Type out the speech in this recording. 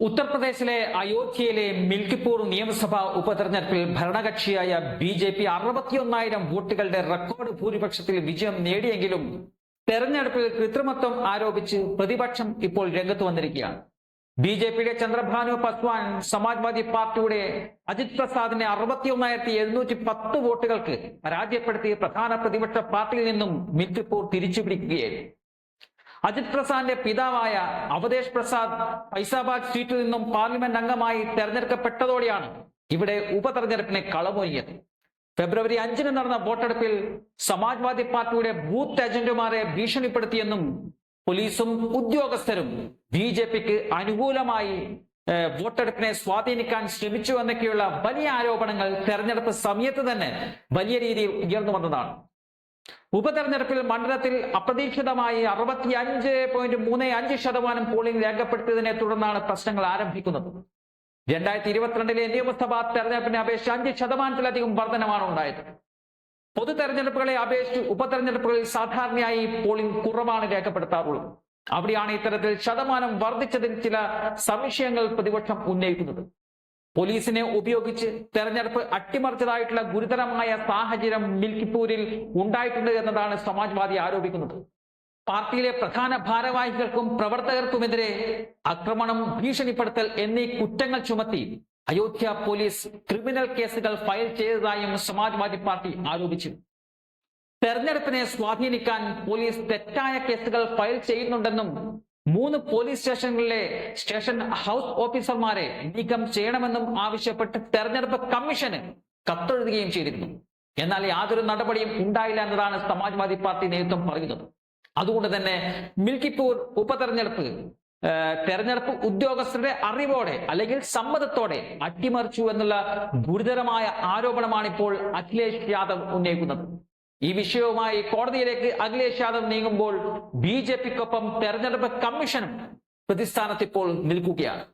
ഉത്തർപ്രദേശിലെ അയോധ്യയിലെ മിൽക്കിപ്പൂർ നിയമസഭാ ഉപതെരഞ്ഞെടുപ്പിൽ ഭരണകക്ഷിയായ ബി ജെ പി അറുപത്തിയൊന്നായിരം വോട്ടുകളുടെ റെക്കോർഡ് ഭൂരിപക്ഷത്തിൽ വിജയം നേടിയെങ്കിലും തെരഞ്ഞെടുപ്പിൽ കൃത്രിമത്വം ആരോപിച്ച് പ്രതിപക്ഷം ഇപ്പോൾ രംഗത്ത് വന്നിരിക്കുകയാണ്. ബി ജെ പിയുടെ ചന്ദ്രഭാനു പസ്വാൻ സമാജ്വാദി പാർട്ടിയുടെ അജിത് പ്രസാദിനെ അറുപത്തിയൊന്നായിരത്തി എഴുന്നൂറ്റി പത്ത് വോട്ടുകൾക്ക് പരാജയപ്പെടുത്തി പ്രധാന പ്രതിപക്ഷ പാർട്ടിയിൽ നിന്നും മിൽക്കിപ്പൂർ തിരിച്ചുപിടിക്കുകയായിരുന്നു. അജിത് പ്രസാദിന്റെ പിതാവായ അവതേഷ് പ്രസാദ് ഫൈസാബാദ് സീറ്റിൽ നിന്നും പാർലമെന്റ് അംഗമായി തെരഞ്ഞെടുക്കപ്പെട്ടതോടെയാണ് ഇവിടെ ഉപതെരഞ്ഞെടുപ്പിനെ കളമൊരുങ്ങിയത്. ഫെബ്രുവരി അഞ്ചിന് നടന്ന വോട്ടെടുപ്പിൽ സമാജ്വാദി പാർട്ടിയുടെ ബൂത്ത് ഏജന്റുമാരെ ഭീഷണിപ്പെടുത്തിയെന്നും പോലീസും ഉദ്യോഗസ്ഥരും ബി ജെ പിക്ക് അനുകൂലമായി വോട്ടെടുപ്പിനെ സ്വാധീനിക്കാൻ ശ്രമിച്ചു എന്നൊക്കെയുള്ള വലിയ ആരോപണങ്ങൾ തെരഞ്ഞെടുപ്പ് സമയത്ത് തന്നെ വലിയ രീതിയിൽ ഉയർന്നു വന്നതാണ്. ഉപതെരഞ്ഞെടുപ്പിൽ മണ്ഡലത്തിൽ അപ്രതീക്ഷിതമായി അറുപത്തി അഞ്ച് പോയിന്റ് മൂന്ന് അഞ്ച് ശതമാനം പോളിംഗ് രേഖപ്പെടുത്തിയതിനെ തുടർന്നാണ് പ്രശ്നങ്ങൾ ആരംഭിക്കുന്നത്. രണ്ടായിരത്തി ഇരുപത്തിരണ്ടിലെ നിയമസഭാ തെരഞ്ഞെടുപ്പിനെ അപേക്ഷിച്ച് അഞ്ച് ശതമാനത്തിലധികം വർധനമാണ് ഉണ്ടായത്. പൊതു തെരഞ്ഞെടുപ്പുകളെ അപേക്ഷിച്ച് ഉപതെരഞ്ഞെടുപ്പുകളിൽ സാധാരണയായി പോളിംഗ് കുറവാണ് രേഖപ്പെടുത്താറുള്ളത്. അവിടെയാണ് ഇത്തരത്തിൽ ശതമാനം വർദ്ധിച്ചതിൽ ചില സംശയങ്ങൾ പ്രതിപക്ഷം ഉന്നയിക്കുന്നത്. പോലീസിനെ ഉപയോഗിച്ച് തെരഞ്ഞെടുപ്പ് അട്ടിമറിച്ചതായിട്ടുള്ള ഗുരുതരമായ സാഹചര്യം മിൽക്കിപ്പൂരിൽ ഉണ്ടായിട്ടുണ്ട് എന്നതാണ് സമാജ്വാദി ആരോപിക്കുന്നത്. പാർട്ടിയിലെ പ്രധാന ഭാരവാഹികൾക്കും പ്രവർത്തകർക്കുമെതിരെ ആക്രമണം ഭീഷണിപ്പെടുത്തൽ എന്നീ കുറ്റങ്ങൾ ചുമത്തി അയോധ്യ പോലീസ് ക്രിമിനൽ കേസുകൾ ഫയൽ ചെയ്തതായും സമാജ്വാദി പാർട്ടി ആരോപിച്ചു. തെരഞ്ഞെടുപ്പിനെ സ്വാധീനിക്കാൻ പോലീസ് തെറ്റായ കേസുകൾ ഫയൽ ചെയ്യുന്നുണ്ടെന്നും മൂന്ന് പോലീസ് സ്റ്റേഷനിലെ സ്റ്റേഷൻ ഹൗസ് ഓഫീസർമാരെ നീക്കം ചെയ്യണമെന്നും ആവശ്യപ്പെട്ട് തെരഞ്ഞെടുപ്പ് കമ്മീഷന് കത്തെഴുതുകയും ചെയ്തിരുന്നു. എന്നാൽ യാതൊരു നടപടിയും ഉണ്ടായില്ല എന്നതാണ് സമാജ്വാദി പാർട്ടി നേതൃത്വം പറയുന്നത്. അതുകൊണ്ട് തന്നെ മിൽക്കിപ്പൂർ ഉപതെരഞ്ഞെടുപ്പ് തെരഞ്ഞെടുപ്പ് ഉദ്യോഗസ്ഥരുടെ അറിവോടെ അല്ലെങ്കിൽ സമ്മതത്തോടെ അട്ടിമറിച്ചു എന്നുള്ള ഗുരുതരമായ ആരോപണമാണ് ഇപ്പോൾ അഖിലേഷ് യാദവ് ഉന്നയിക്കുന്നത്. ഈ വിഷയവുമായി കോടതിയിലേക്ക് അഖിലേഷ് യാദവ് നീങ്ങുമ്പോൾ ബി ജെ പിക്കൊപ്പം തെരഞ്ഞെടുപ്പ് കമ്മീഷനും പ്രതിസ്ഥാനത്ത് ഇപ്പോൾ നിൽക്കുകയാണ്.